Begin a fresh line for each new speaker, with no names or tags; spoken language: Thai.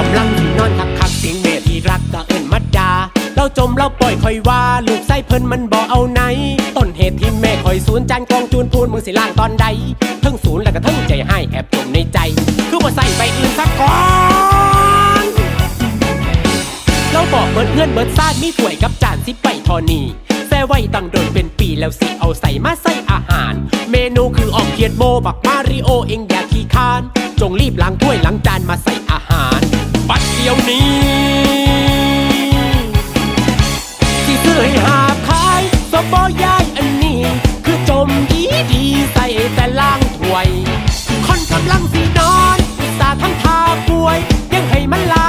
กำลัง จมเราปล่อยคอยว่า ลูกไส้เพิ่นมันบ่เอาไหน ต้นเหตุที่แม่คอยศูนย์จานกองจูนพูนมึงสิล่างตอนใดเทั้งศูนย์แล้วก็เทั้งใจให้แอบจมในใจ คือว่ใส่ใบอื่นสักก่อนเราบอกเบิดเพื่อนเบิดซ่าดมีถ้วยกับจานสิไปทอนีแซ่ไว้ตั้งโดนเป็นปีแล้วสิเอาใส่มาใส่อาหาร เมนูคือออกเขียดโมบักมาริโอเองอย่าขี้คาน จงรีบล้างถ้วยล้างจานมาใส่อาหาร บ่ย้ายอันนี้ คือจมดีดีใส่แต่ล่างถวย คนกำลังสีนอนอุตาทั้งทาป่วย ยังให้มันลา